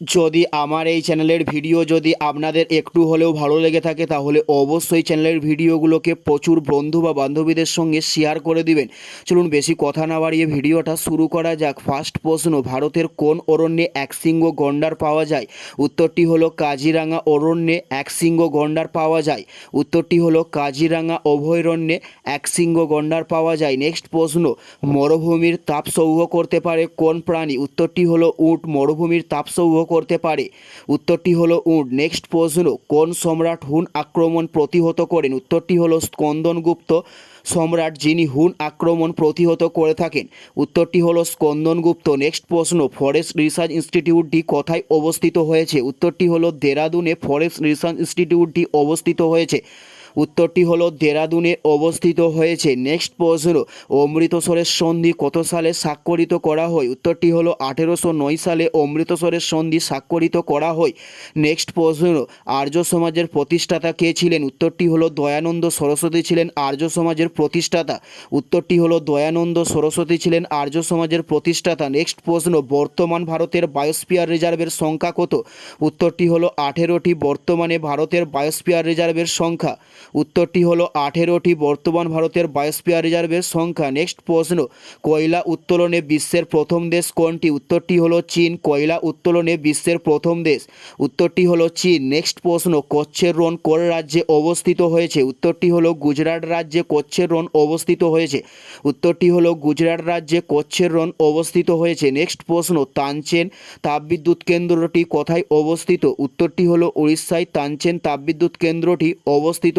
যদি আমার এই চ্যানেলের ভিডিও যদি আপনাদের একটু হলেও ভালো লেগে থাকে, তাহলে অবশ্যই চ্যানেলের ভিডিওগুলোকে প্রচুর বন্ধু বা বান্ধবীদের সঙ্গে শেয়ার করে দিবেন। চলুন বেশি কথা না বাড়িয়ে ভিডিওটা শুরু করা যাক। ফার্স্ট প্রশ্ন, ভারতের কোন অরণ্যে একশৃঙ্গ গন্ডার পাওয়া যায়? উত্তরটি হলো কাজিরাঙা অরণ্যে একশৃঙ্গ গন্ডার পাওয়া যায়। উত্তরটি হলো কাজিরাঙা অভয়ারণ্যে একশৃঙ্গ গন্ডার পাওয়া যায়। নেক্সট প্রশ্ন, মরুভূমির তাপ সৌহ করতে পারে কোন প্রাণী? উত্তরটি হলো উট। মরুভূমির তাপ সৌহ করতে পারে। উত্তরটি হলো উট। নেক্সট প্রশ্ন কোন সম্রাট হুন আক্রমণ প্রতিহত করেন? উত্তরটি হলো স্কন্দনগুপ্ত সম্রাট যিনি হুন আক্রমণ প্রতিহত করে থাকেন। উত্তরটি হলো স্কন্দনগুপ্ত নেক্সট প্রশ্ন ফরেস্ট রিসার্চ ইনস্টিটিউটটি কোথায় অবস্থিত হয়েছে? উত্তরটি হলো, দেরাদুনে ফরেস্ট রিসার্চ ইনস্টিটিউটটি অবস্থিত হয়েছে। উত্তরটি হলো দেরাদুনে অবস্থিত হয়েছে। নেক্সট প্রশ্ন অমৃতসরের সন্ধি কত সালে স্বাক্ষরিত করা হয়? উত্তরটি হলো আঠেরোশো নয় সালে অমৃতসরের সন্ধি স্বাক্ষরিত করা হয়। নেক্সট প্রশ্ন আর্য সমাজের প্রতিষ্ঠাতা কে ছিলেন? উত্তরটি হলো দয়ানন্দ সরস্বতী ছিলেন আর্য সমাজের প্রতিষ্ঠাতা। উত্তরটি হলো দয়ানন্দ সরস্বতী ছিলেন আর্য সমাজের প্রতিষ্ঠাতা। নেক্সট প্রশ্ন বর্তমান ভারতের বায়োস্পিয়ার রিজার্ভের সংখ্যা কত? উত্তরটি হলো আঠেরোটি বর্তমানে ভারতের বায়োস্পিয়ার রিজার্ভের সংখ্যা। উত্তরটি হলো আঠেরোটি বর্তমান ভারতের বায়োস্পিয়ার রিজার্ভের সংখ্যা। নেক্সট প্রশ্ন, কয়লা উত্তোলনে বিশ্বের প্রথম দেশ কোনটি? উত্তরটি হলো চীন, কয়লা উত্তোলনে বিশ্বের প্রথম দেশ। উত্তরটি হলো চীন। নেক্সট প্রশ্ন, কচ্ছের রন কোন রাজ্যে অবস্থিত হয়েছে? উত্তরটি হলো গুজরাট রাজ্যে কচ্ছের রন অবস্থিত হয়েছে। উত্তরটি হলো গুজরাট রাজ্যে কচ্ছের রন অবস্থিত হয়েছে। নেক্সট প্রশ্ন, তানচেন তাপবিদ্যুৎ কেন্দ্রটি কোথায় অবস্থিত? উত্তরটি হলো উড়িষ্যায় তানচেন তাপবিদ্যুৎ কেন্দ্রটি অবস্থিত